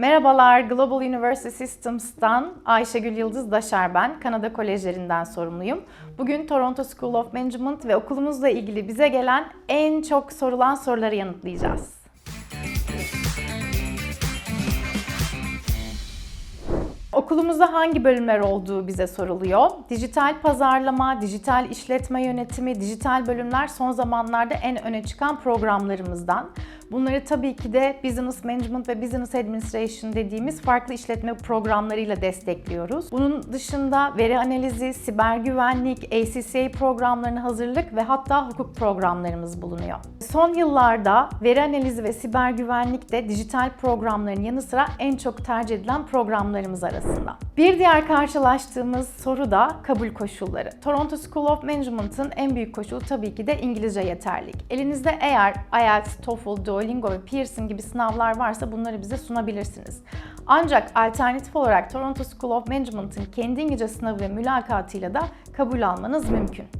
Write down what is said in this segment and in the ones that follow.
Merhabalar, Global University Systems'tan Ayşegül Yıldız Daşar ben. Kanada Kolejlerinden sorumluyum. Bugün Toronto School of Management ve okulumuzla ilgili bize gelen en çok sorulan soruları yanıtlayacağız. Okulumuzda hangi bölümler olduğu bize soruluyor. Dijital pazarlama, dijital işletme yönetimi, dijital bölümler son zamanlarda en öne çıkan programlarımızdan. Bunları tabii ki de Business Management ve Business Administration dediğimiz farklı işletme programlarıyla destekliyoruz. Bunun dışında veri analizi, siber güvenlik, ACCA programlarına hazırlık ve hatta hukuk programlarımız bulunuyor. Son yıllarda veri analizi ve siber güvenlik de dijital programların yanı sıra en çok tercih edilen programlarımız arasında. Bir diğer karşılaştığımız soru da kabul koşulları. Toronto School of Management'ın en büyük koşulu tabii ki de İngilizce yeterlilik. Elinizde eğer IELTS, TOEFL, Duolingo ve Pearson gibi sınavlar varsa bunları bize sunabilirsiniz. Ancak alternatif olarak Toronto School of Management'ın kendi İngilizce sınavı ve mülakatıyla da kabul almanız mümkün.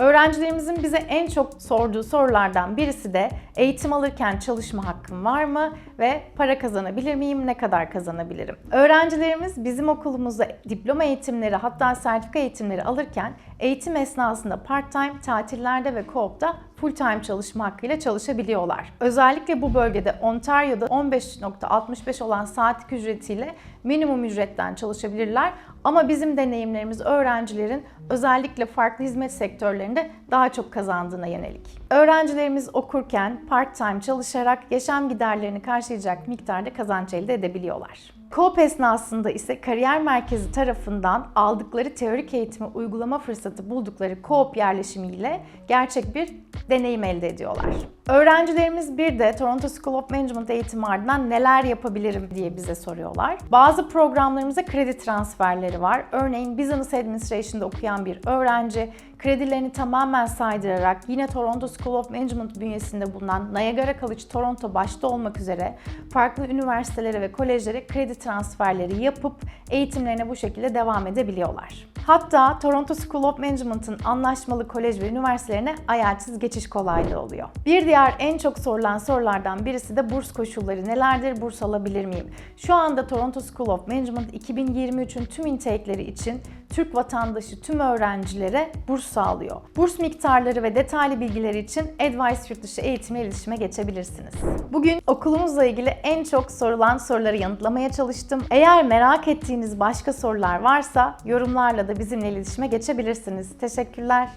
Öğrencilerimizin bize en çok sorduğu sorulardan birisi de eğitim alırken çalışma hakkım var mı ve para kazanabilir miyim, ne kadar kazanabilirim? Öğrencilerimiz bizim okulumuzda diploma eğitimleri hatta sertifika eğitimleri alırken eğitim esnasında part-time, tatillerde ve co-op'ta full-time çalışma hakkıyla çalışabiliyorlar. Özellikle bu bölgede Ontario'da 15.65 olan saatlik ücretiyle minimum ücretten çalışabilirler. Ama bizim deneyimlerimiz öğrencilerin özellikle farklı hizmet sektörlerinde daha çok kazandığına yönelik. Öğrencilerimiz okurken part-time çalışarak yaşam giderlerini karşılayacak miktarda kazanç elde edebiliyorlar. Koop esnasında ise kariyer merkezi tarafından aldıkları teorik eğitimi uygulama fırsatı buldukları koop yerleşimiyle gerçek bir deneyim elde ediyorlar. Öğrencilerimiz bir de Toronto School of Management eğitimi ardından neler yapabilirim diye bize soruyorlar. Bazı programlarımızda kredi transferleri var. Örneğin Business Administration'da okuyan bir öğrenci kredilerini tamamen saydırarak yine Toronto School of Management bünyesinde bulunan Niagara College Toronto başta olmak üzere farklı üniversitelere ve kolejlere kredi transferleri yapıp eğitimlerine bu şekilde devam edebiliyorlar. Hatta Toronto School of Management'ın anlaşmalı kolej ve üniversitelerine IELTS'iz geçiş kolaylığı oluyor. Bir diğer en çok sorulan sorulardan birisi de burs koşulları nelerdir, burs alabilir miyim? Şu anda Toronto School of Management 2023'ün tüm intake'leri için Türk vatandaşı tüm öğrencilere burs sağlıyor. Burs miktarları ve detaylı bilgileri için Advice Yurtdışı Eğitime iletişime geçebilirsiniz. Bugün okulumuzla ilgili en çok sorulan soruları yanıtlamaya çalıştım. Eğer merak ettiğiniz başka sorular varsa yorumlarla da bizimle iletişime geçebilirsiniz. Teşekkürler.